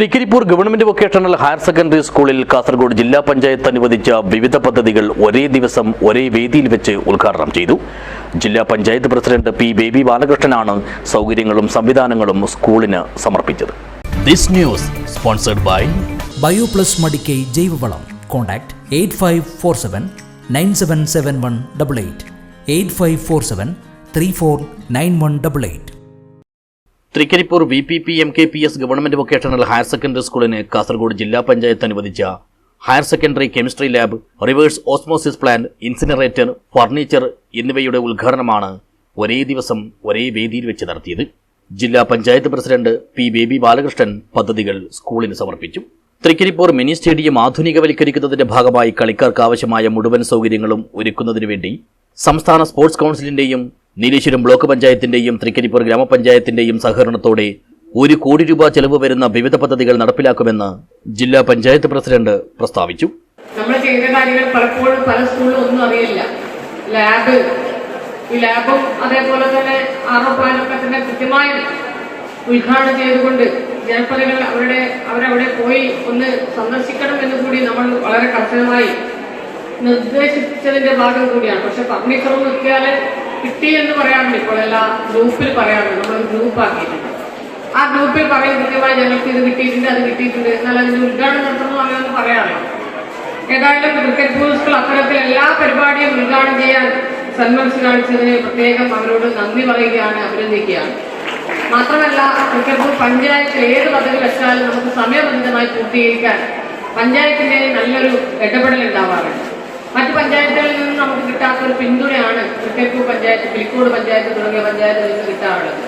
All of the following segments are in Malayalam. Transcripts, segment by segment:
Trikaripur government vocational higher secondary സ്കൂളിൽ കാസർഗോഡ് ജില്ലാ പഞ്ചായത്ത് അനുവദിച്ച വിവിധ പദ്ധതികൾ ഒരേ ദിവസം ഒരേ വേദിയിൽ വെച്ച് ഉദ്ഘാടനം ചെയ്തു. ജില്ലാ പഞ്ചായത്ത് പ്രസിഡന്റ് പി ബേബി ബാലകൃഷ്ണനാണ് സൗകര്യങ്ങളും സംവിധാനങ്ങളും സ്കൂളിന് സമർപ്പിച്ചത്. This news sponsored by Bioplus Madikai ജൈവവളം. Contact eight five four seven nine seven seven one double eight. Eight five four seven three four nine one double eight. Trikaripur V P P M K P S government vocational higher secondary സ്കൂളിന് കാസർഗോഡ് ജില്ലാ പഞ്ചായത്ത് അനുവദിച്ച higher secondary chemistry lab reverse osmosis plant incinerator furniture എന്നിവയുടെ ഉദ്ഘാടനമാണ് ഒരേ ദിവസം ഒരേ വേദിയിൽ വെച്ച് നടത്തിയത്. ജില്ലാ പഞ്ചായത്ത് പ്രസിഡന്റ് പി ബേബി ബാലകൃഷ്ണൻ പദ്ധതികൾ സ്കൂളിന് സമർപ്പിച്ചു. തൃക്കരിപ്പൂർ മിനി സ്റ്റേഡിയം ആധുനികവൽക്കരിക്കുന്നതിന്റെ ഭാഗമായി കളിക്കാർക്ക് ആവശ്യമായ മുഴുവൻ സൗകര്യങ്ങളും ഒരുക്കുന്നതിനു വേണ്ടി സംസ്ഥാന സ്പോർട്സ് കൗൺസിലിന്റെയും നീലേശ്വരം ബ്ലോക്ക് പഞ്ചായത്തിന്റെയും തൃക്കരിപ്പൂർ ഗ്രാമപഞ്ചായത്തിന്റെയും സഹകരണത്തോടെ ഒരു കോടി രൂപ ചെലവ് വരുന്ന വിവിധ പദ്ധതികൾ നടപ്പിലാക്കുമെന്ന് ജില്ലാ പഞ്ചായത്ത് പ്രസിഡന്റ് പ്രസ്താവിച്ചു. നമ്മൾ ചെയ്ത കാര്യങ്ങൾ പലപ്പോഴും പല സ്കൂളിലും ഒന്നും അറിയില്ല. ലാബ് ഈ ലാബും അതേപോലെ തന്നെ ആറോ പ്ലാനൊക്കെ തന്നെ കൃത്യമായി ഉദ്ഘാടനം ചെയ്തുകൊണ്ട് ജനപ്രതികൾ അവരുടെ അവരവിടെ പോയി ഒന്ന് സന്ദർശിക്കണം എന്ന് കൂടി നമ്മൾ വളരെ കർശനമായി നിർദ്ദേശിച്ചതിന്റെ ഭാഗം കൂടിയാണ്. പക്ഷെ ഫർണിച്ചറും നോക്കിയാൽ കിട്ടി എന്ന് പറയാറുണ്ട്. ഇപ്പോൾ എല്ലാ ഗ്രൂപ്പിൽ പറയാറുണ്ട്. നമ്മൾ ഗ്രൂപ്പ് ആക്കിയിട്ടുണ്ട്. ആ ഗ്രൂപ്പിൽ പറയും കൃത്യമായി ഞങ്ങൾക്ക് ഇത് കിട്ടിയിട്ടുണ്ട് അത് കിട്ടിയിട്ടുണ്ട് എന്നാൽ അതിന്റെ ഉദ്ഘാടനം നടത്തുന്നു അങ്ങനെ പറയാറില്ല. ഏതായാലും ക്രിക്കറ്റ് പൂൾ അത്തരത്തിൽ എല്ലാ പരിപാടിയും ഉദ്ഘാടനം ചെയ്യാൻ സന്മനസ് കാണിച്ചതിന് പ്രത്യേകം അവരോട് നന്ദി പറയുകയാണ് അഭിനന്ദിക്കുകയാണ്. മാത്രമല്ല ക്രിക്കറ്റ് പഞ്ചായത്തിൽ ഏത് പദ്ധതി വെച്ചാലും നമുക്ക് സമയബന്ധിതമായി പൂർത്തീകരിക്കാൻ പഞ്ചായത്തിന്റെ നല്ലൊരു ഇടപെടൽ ഉണ്ടാവാറുണ്ട്. പഞ്ചായത്തുകളിൽ നിന്ന് നമുക്ക് കിട്ടാത്ത ഒരു പിന്തുണയാണ് ക്രിക്കറ്റ് പഞ്ചായത്ത് പിലിക്കോട് പഞ്ചായത്ത് തുടങ്ങിയ പഞ്ചായത്തുകളിൽ നിന്ന് കിട്ടാറുള്ളത്.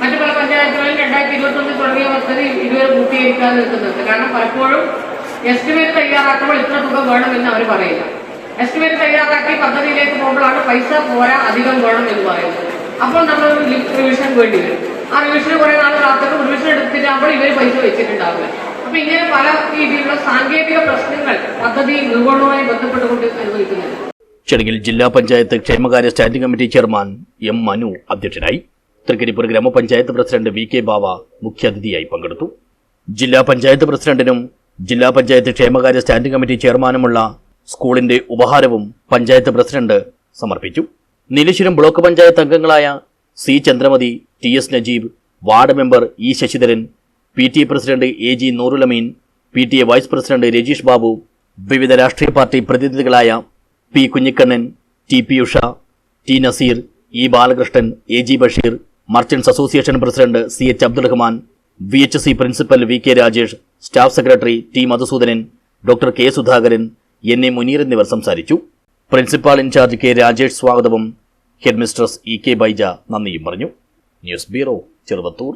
മറ്റു പല പഞ്ചായത്തുകളിൽ രണ്ടായിരത്തി ഇരുപത്തൊന്നിൽ തുടങ്ങിയ പദ്ധതി ഇതുവരെ പൂർത്തീകരിക്കാതെ നിൽക്കുന്നുണ്ട്. കാരണം പലപ്പോഴും എസ്റ്റിമേറ്റ് തയ്യാറാക്കുമ്പോൾ ഇത്ര തുക വേണമെന്ന് അവർ പറയില്ല. എസ്റ്റിമേറ്റ് തയ്യാറാക്കി പദ്ധതിയിലേക്ക് പോകുമ്പോഴാണ് പൈസ പോരാ അധികം വേണം എന്ന് പറയുന്നത്. അപ്പോൾ നമ്മൾ റിവിഷൻ വേണ്ടി വരും. ആ റിവിഷന് കുറെ നാൾ കാത്തിട്ട് റിവിഷൻ എടുത്തിട്ടാകുമ്പോൾ ഇവർ പൈസ വെച്ചിട്ടുണ്ടാവില്ല. അപ്പൊ ഇങ്ങനെ പല രീതിയിലുള്ള സാങ്കേതിക പ്രശ്നങ്ങൾ പദ്ധതി നിർവഹണവുമായി ബന്ധപ്പെട്ടുകൊണ്ട് അനുഭവിക്കുന്നുണ്ട് ചടങ്ങിൽ ജില്ലാ പഞ്ചായത്ത് ക്ഷേമകാര്യ standing committee chairman M Manu അധ്യക്ഷനായി തൃക്കരിപ്പൂർ ഗ്രാമപഞ്ചായത്ത് പ്രസിഡന്റ് വി കെ ബാവ മുഖ്യാതിഥിയായി പങ്കെടുത്തു. ജില്ലാ പഞ്ചായത്ത് പ്രസിഡന്റിനും ജില്ലാ പഞ്ചായത്ത് ക്ഷേമകാര്യ സ്റ്റാൻഡിംഗ് കമ്മിറ്റി ചെയർമാനുമുള്ള സ്കൂളിന്റെ ഉപഹാരവും പഞ്ചായത്ത് പ്രസിഡന്റ് സമർപ്പിച്ചു. നീലേശ്വരം ബ്ലോക്ക് പഞ്ചായത്ത് അംഗങ്ങളായ C Chandramathi T S Najeeb ward member E Sasidharan P T A president A G Noorulameen P T A vice president Rajeesh Babu വിവിധ രാഷ്ട്രീയ party പ്രതിനിധികളായ P Kunhikannan T P Usha T Naseer E Balakrishnan A G Basheer merchants association president C H Abdul Rahman V H C principal V K Rajesh staff secretary T Madhusudanan doctor K Sudhakaran N A Muneer എന്നിവർ സംസാരിച്ചു. Principal in charge K Rajesh സ്വാഗതവും headmistress E K Baija നന്ദിയും പറഞ്ഞു. News bureau Cheruvathur.